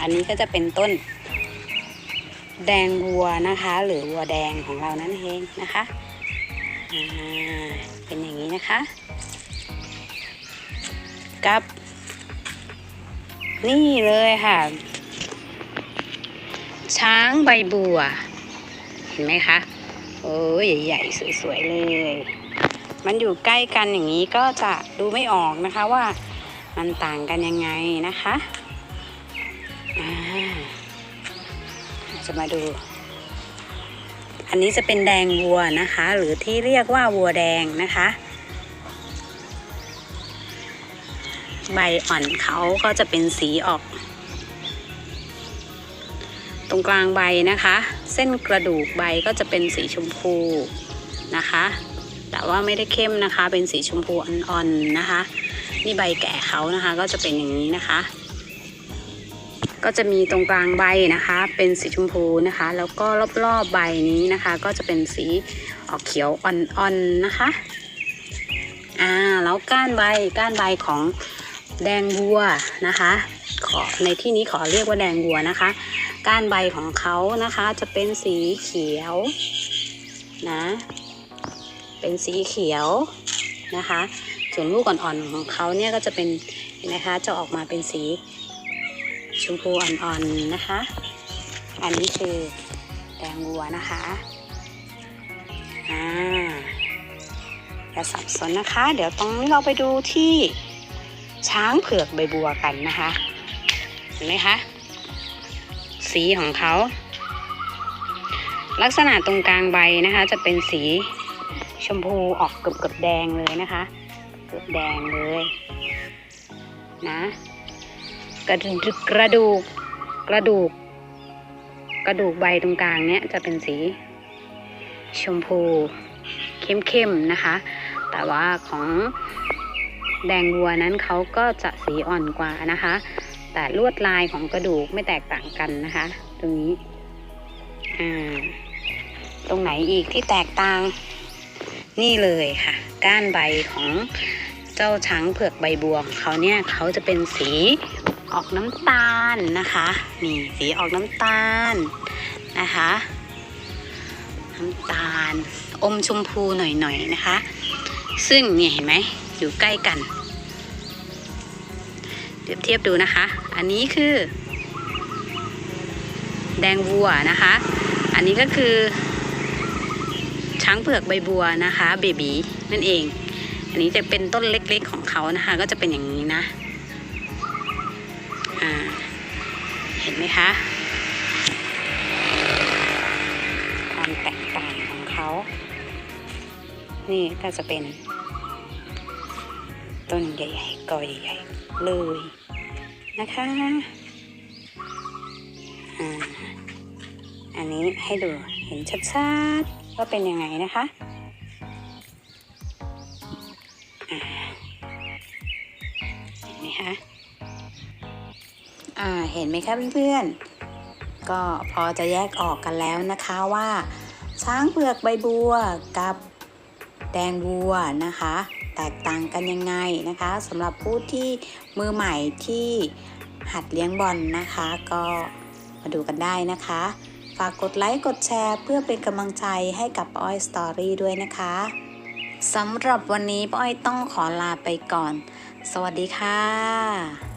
อันนี้ก็จะเป็นต้น แดงวัวนะคะ หรือวัวแดงของเรานั่นเองนะคะเป็นอย่างนี้นะคะ กับ นี่เลยค่ะ ช้างใบบัว เห็นไหมคะโอ้ยใหญ่ๆสวยๆเลย มันอยู่ใกล้กันอย่างนี้ก็จะดูไม่ออกนะคะว่ามันต่างกันยังไงนะคะ จะมาดู อันนี้จะเป็นแดงวัวนะคะ หรือที่เรียกว่าวัวแดงนะคะ ใบอ่อนเขาก็จะเป็นสีออก ตรงกลางใบนะคะ เส้นกระดูกใบก็จะเป็นสีชมพูนะคะ แต่ว่าไม่ได้เข้มนะคะ เป็นสีชมพูอ่อนๆนะคะ นี่ใบแก่เขานะคะ ก็จะเป็นอย่างนี้นะคะ ก็จะมีตรงกลางใบนะคะ เป็นสีชมพูนะคะ แล้วก็รอบๆใบนี้นะคะ ก็จะเป็นสีออกเขียวอ่อนๆนะคะอ่าแล้วก้านใบก้านใบของแดงวัวนะคะ ขอในที่นี้ขอเรียกว่าแดงวัวนะคะ ก้านใบของเขานะคะจะเป็นสีเขียวนะ เป็นสีเขียวนะคะ ส่วนลูกอ่อนๆของเขาเนี่ยก็จะเป็นนไหมคะจะออกมาเป็นสี ชมพูอ่อนๆนะคะ อันนี้คือแดงวัวนะคะอ่าอย่าสับสนนะคะ เดี๋ยวตรงนี้เราไปดูที่ช้างเผือกใบบัวกันนะคะเห็นไหมคะสีของเขา ลักษณะตรงกลางใบนะคะ จะเป็นสีชมพูออกเกือบๆแดงเลยนะคะ เกือบแดงเลยนะ กระดูกกระดูกกระดูกกระดูกใบตรงกลางเนี้ยจะเป็นสีชมพูเข้มๆนะคะ แต่ว่าของแดงวัวนั้นเขาก็จะสีอ่อนกว่านะคะ แต่ลวดลายของกระดูกไม่แตกต่างกันนะคะ ตรงนี้อ่าตรงไหนอีกที่แตกต่างนี่เลยค่ะ ก้านใบของเจ้าช้างเผือกใบบัวของเขาเนี่ยเขาจะเป็นสี ออกน้ำตาลนะคะ นี่สีออกน้ำตาลนะคะ น้ำตาลอมชมพูหน่อยๆนะคะ ซึ่งเนี่ยเห็นไหมอยู่ใกล้กันเปรียบเทียบดูนะคะ อันนี้คือ แดงวัวนะคะ อันนี้ก็คือ ช้างเผือกใบบัวนะคะ เบบีนั่นเอง อันนี้จะเป็นต้นเล็กๆของเขานะคะ ก็จะเป็นอย่างนี้นะ อ่า เห็นไหมคะ ความแตกต่างของเขา นี่ก็จะเป็น ต้นใหญ่ๆกอใหญ่ๆเลยนะคะ อ่า อันนี้ให้ดูเห็นชัดๆว่าเป็นยังไงนะคะเห็นไหมคะ อ่าเห็นไหมคะเพื่อนๆ ก็พอจะแยกออกกันแล้วนะคะว่า ช้างเผือกใบบัวกับแดงวัวนะคะ แตกต่างกันยังไงนะคะสำหรับผู้ที่มือใหม่ที่หัดเลี้ยงบอลนะคะ ก็มาดูกันได้นะคะ ฝากกดไลค์กดแชร์ เพื่อเป็นกำลังใจให้กับอ้อยสตอรี่ด้วยนะคะสำหรับวันนี้ป้าอ้อยต้องขอลาไปก่อน สวัสดีค่ะ